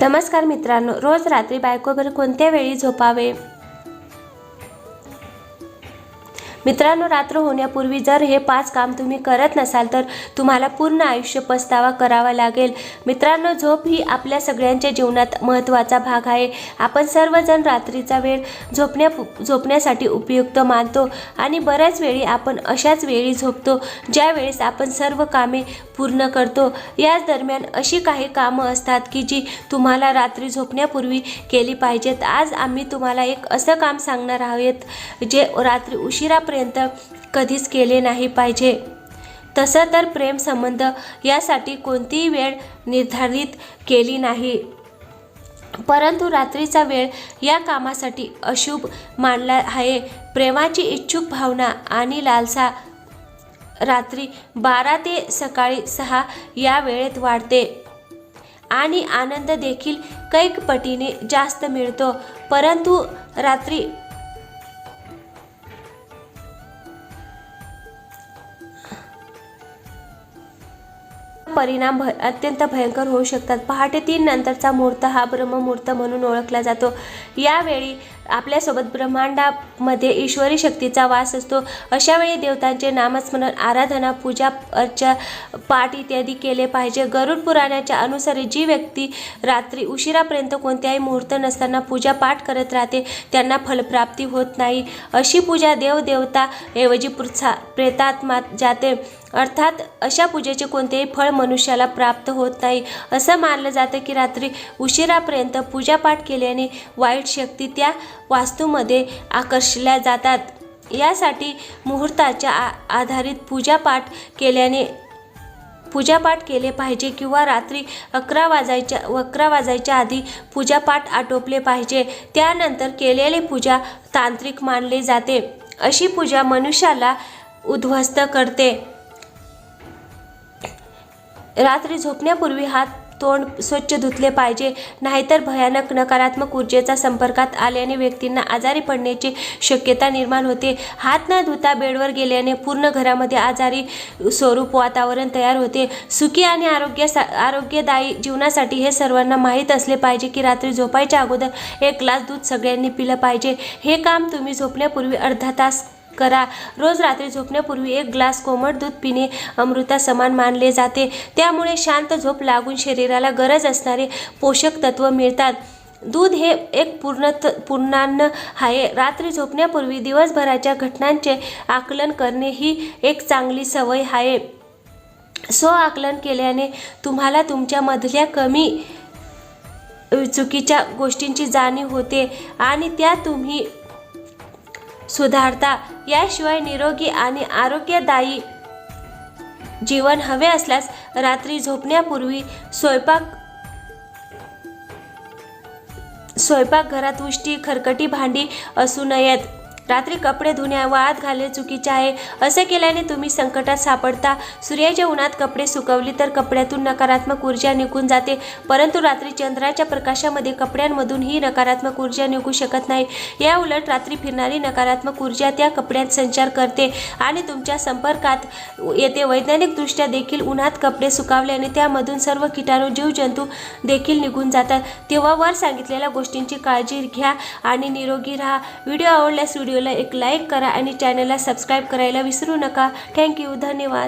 नमस्कार मित्रांनो रोज रात्री बायकोबर कोणत्या वेळी झोपावे? मित्रांनो रात्र होण्यापूर्वी जर हे पाच काम तुम्ही करत नसाल तर तुम्हाला पूर्ण आयुष्य पस्तावा करावा लागेल. मित्रांनो झोप ही आपल्या सगळ्यांच्या जीवनात महत्त्वाचा भाग आहे. आपण सर्वजण रात्रीचा वेळ झोपण्या झोपण्यासाठी उपयुक्त मानतो आणि बऱ्याच वेळी आपण अशाच वेळी झोपतो ज्यावेळेस आपण सर्व कामे पूर्ण करतो. याच दरम्यान अशी काही कामं असतात की जी तुम्हाला रात्री झोपण्यापूर्वी केली पाहिजेत. आज आम्ही तुम्हाला एक असं काम सांगणार आहोत जे रात्री उशिरापर्यंत कधीच केले नाही पाहिजे. तसं तर प्रेमसंबंध यासाठी कोणतीही वेळ निर्धारित केली नाही. परंतु रात्रीचा वेळ या कामासाठी अशुभ मानला आहे. प्रेमाची इच्छुक भावना आणि लालसा रात्री बारा ते सकाळी सहा या वेळेत वाढते. आणि आनंद देखील कैक पटीने जास्त मिळतो. परंतु रात्री परिणाम भ अत्यंत भयंकर होऊ शकतात. पहाटे तीन नंतरचा मुहूर्त हा ब्रह्ममुहूर्त म्हणून ओळखला जातो. यावेळी आपल्यासोबत ब्रह्मांडामध्ये ईश्वरी शक्तीचा वास असतो. अशावेळी देवतांचे नामस्मरण आराधना पूजा अर्चा पाठ इत्यादी केले पाहिजे. गरुड पुराणाच्या अनुसार जी व्यक्ती रात्री उशिरापर्यंत कोणत्याही मुहूर्त नसताना पूजा पाठ करत राहते त्यांना फलप्राप्ती होत नाही. अशी पूजा देवदेवता ऐवजी पृथा प्रेतात्मा जाते. अर्थात अशा पूजेचे कोणतेही फळ मनुष्याला प्राप्त होत नाही. असं मानलं जातं की रात्री उशिरापर्यंत पूजापाठ केल्याने वाईट शक्ती त्या वास्तूमध्ये आकर्षल्या जातात. यासाठी मुहूर्ताच्या आ आधारित पूजापाठ केल्याने पूजापाठ केले पाहिजे किंवा रात्री अकरा वाजायच्या अकरा वाजायच्या आधी पूजापाठ आटोपले पाहिजे. त्यानंतर केलेली पूजा तांत्रिक मानले जाते. अशी पूजा मनुष्याला उद्ध्वस्त करते. रात्री झोपण्यापूर्वी हात तोंड स्वच्छ धुतले पाहिजे नाहीतर भयानक नकारात्मक ऊर्जेचा संपर्कात आल्याने व्यक्तींना आजारी पडण्याची शक्यता निर्माण होते. हात न धुता बेडवर गेल्याने पूर्ण घरामध्ये आजारी स्वरूप वातावरण तयार होते. सुखी आणि आरोग्य आरोग्यदायी जीवनासाठी हे सर्वांना माहीत असले पाहिजे की रात्री झोपायच्या अगोदर एक ग्लास दूध सगळ्यांनी पिलं पाहिजे. हे काम तुम्ही झोपण्यापूर्वी अर्धा तास करा। रोज रात्री झोपण्यापूर्वी एक ग्लास कोमट दूध पिणे अमृता समान मानले जाते. त्यामुळे शांत झोप लागून शरीराला गरज असणारे पोषक तत्व मिळतात. दूध हे एक पूर्ण पूर्णान्न आहे. रात्री झोपण्यापूर्वी दिवसभराच्या घटनांचे आकलन करणे ही एक चांगली सवय आहे. स्व आकलन केल्याने तुम्हाला तुमच्यामधल्या कमी चुकीच्या गोष्टींची जाणीव होते आणि त्या तुम्ही सुधारता याशिवाय निरोगी आणि आरोग्यदायी जीवन हवे असल्यास रात्री झोपण्यापूर्वी स्वयंपाक स्वयंपाकघरात उष्टी खरकटी भांडी असू नयेत. रात्री कपडे धुण्या वाळत घालणे चुकीचे आहे. असे केल्याने तुम्ही संकटात सापडता. सूर्याच्या उन्हात कपडे सुकवली तर कपड्यातून नकारात्मक ऊर्जा निघून जाते. परंतु रात्री चंद्राच्या प्रकाशामध्ये कपड्यांमधून ही नकारात्मक ऊर्जा निघू शकत नाही. या उलट रात्री फिरणारी नकारात्मक ऊर्जा त्या कपड्यात संचार करते आणि तुमच्या संपर्कात येते. वैज्ञानिकदृष्ट्या देखील उन्हात कपडे सुकावल्याने त्यामधून सर्व किटाणू जीवजंतू देखील निघून जातात. तेव्हा वर सांगितलेल्या गोष्टींची काळजी घ्या आणि निरोगी राहा. व्हिडिओ आवडल्यास व्हिडिओ व्हिडिओला एक लाईक करा आणि चॅनलला सबस्क्राईब करायला विसरू नका. थँक्यू धन्यवाद.